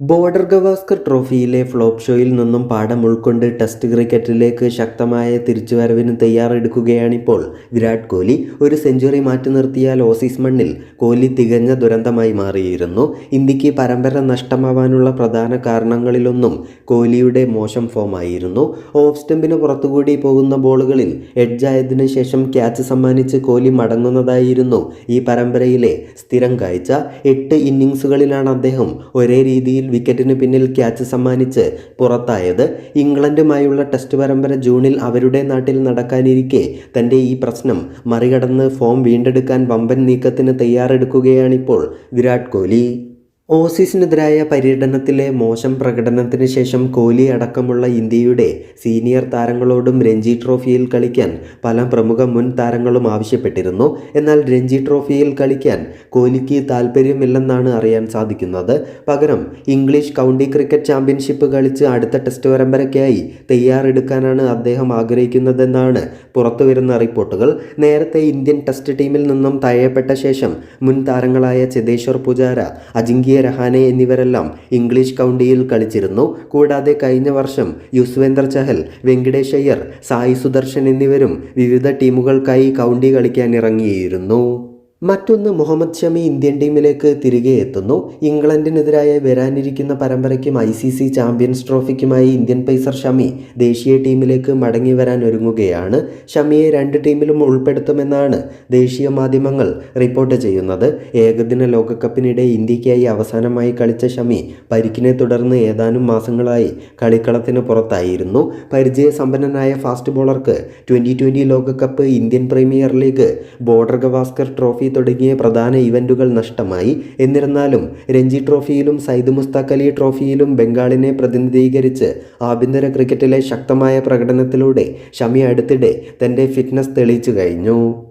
Border Gavaskar ട്രോഫിയിലെ flop ഷോയിൽ നിന്നും പാഠം ഉൾക്കൊണ്ട് ടെസ്റ്റ് ക്രിക്കറ്റിലേക്ക് ശക്തമായ തിരിച്ചുവരവിന് തയ്യാറെടുക്കുകയാണിപ്പോൾ വിരാട് കോഹ്ലി. ഒരു സെഞ്ചുറി മാറ്റി നിർത്തിയാൽ ഓസീസ് മണ്ണിൽ കോഹ്ലി തികഞ്ഞ ദുരന്തമായി മാറിയിരുന്നു. ഇന്ത്യയ്ക്ക് പരമ്പര നഷ്ടമാവാനുള്ള പ്രധാന കാരണങ്ങളിലൊന്നും കോഹ്ലിയുടെ മോശം ഫോമായിരുന്നു. ഓഫ് സ്റ്റെമ്പിന് പുറത്തുകൂടി പോകുന്ന ബോളുകളിൽ എഡ്ജായതിനു ശേഷം ക്യാച്ച് സമ്മാനിച്ച് കോഹ്ലി മടങ്ങുന്നതായിരുന്നു ഈ പരമ്പരയിലെ സ്ഥിരം കാഴ്ച. എട്ട് ഇന്നിങ്സുകളിലാണ് അദ്ദേഹം ഒരേ രീതിയിൽ വിക്കറ്റിന് പിന്നിൽ ക്യാച്ച് സമ്മാനിച്ച് പുറത്തായത്. ഇംഗ്ലണ്ടുമായുള്ള ടെസ്റ്റ് പരമ്പര ജൂണിൽ അവരുടെ നാട്ടിൽ നടക്കാനിരിക്കെ തന്റെ ഈ പ്രശ്നം മറികടന്ന് ഫോം വീണ്ടെടുക്കാൻ വമ്പൻ നീക്കത്തിന് തയ്യാറെടുക്കുകയാണിപ്പോൾ വിരാട് കോഹ്ലി. ഓസീസിനെതിരായ പര്യടനത്തിലെ മോശം പ്രകടനത്തിന് ശേഷം കോഹ്ലി അടക്കമുള്ള ഇന്ത്യയുടെ സീനിയർ താരങ്ങളോടും രഞ്ജി ട്രോഫിയിൽ കളിക്കാൻ പല പ്രമുഖ മുൻ താരങ്ങളും ആവശ്യപ്പെട്ടിരുന്നു. എന്നാൽ രഞ്ജി ട്രോഫിയിൽ കളിക്കാൻ കോഹ്ലിക്ക് താല്പര്യമില്ലെന്നാണ് അറിയാൻ സാധിക്കുന്നത്. പകരം ഇംഗ്ലീഷ് കൗണ്ടി ക്രിക്കറ്റ് ചാമ്പ്യൻഷിപ്പ് കളിച്ച് അടുത്ത ടെസ്റ്റ് പരമ്പരയ്ക്കായി തയ്യാറെടുക്കാനാണ് അദ്ദേഹം ആഗ്രഹിക്കുന്നതെന്നാണ് പുറത്തുവരുന്ന റിപ്പോർട്ടുകൾ. നേരത്തെ ഇന്ത്യൻ ടെസ്റ്റ് ടീമിൽ നിന്നും തഴയപ്പെട്ട ശേഷം മുൻ താരങ്ങളായ ചെതേശ്വർ പുജാര അജിങ്ക്യ രഹാനെ എന്നിവരെല്ലാം ഇംഗ്ലീഷ് കൗണ്ടിയിൽ കളിച്ചിരുന്നു. കൂടാതെ കഴിഞ്ഞ വർഷം യുസ്വേന്ദർ ചഹൽ വെങ്കടേഷ് അയ്യർ സായി സുദർശൻ എന്നിവരും വിവിധ ടീമുകൾക്കായി കൗണ്ടി കളിക്കാൻ ഇറങ്ങിയിരുന്നു. മറ്റൊന്ന് മുഹമ്മദ് ഷമി ഇന്ത്യൻ ടീമിലേക്ക് തിരികെ എത്തുന്നു. ഇംഗ്ലണ്ടിനെതിരായ വരാനിരിക്കുന്ന പരമ്പരയ്ക്കും ഐ സി സി ചാമ്പ്യൻസ് ട്രോഫിക്കുമായി ഇന്ത്യൻ പേസർ ഷമി ദേശീയ ടീമിലേക്ക് മടങ്ങി വരാൻ ഒരുങ്ങുകയാണ്. ഷമിയെ രണ്ട് ടീമിലും ഉൾപ്പെടുത്തുമെന്നാണ് ദേശീയ മാധ്യമങ്ങൾ റിപ്പോർട്ട് ചെയ്യുന്നത്. ഏകദിന ലോകകപ്പിനിടെ ഇന്ത്യക്കായി അവസാനമായി കളിച്ച ഷമി പരിക്കിനെ തുടർന്ന് ഏതാനും മാസങ്ങളായി കളിക്കളത്തിന് പുറത്തായിരുന്നു. പരിചയസമ്പന്നനായ ഫാസ്റ്റ് ബോളർക്ക് ട്വന്റി ട്വന്റി ലോകകപ്പ് Indian premier league border Gavaskar trophy തുടങ്ങിയ പ്രധാന ഇവന്റുകൾ നഷ്ടമായി. എന്നിരുന്നാലും രഞ്ജി ട്രോഫിയിലും സയ്യിദ് മുസ്താഖ് അലി ട്രോഫിയിലും ബംഗാളിനെ പ്രതിനിധീകരിച്ച് ആഭ്യന്തര ക്രിക്കറ്റിലെ ശക്തമായ പ്രകടനത്തിലൂടെ ഷമി അടുത്തിടെ തന്റെ ഫിറ്റ്നസ് തെളിയിച്ചു കഴിഞ്ഞു.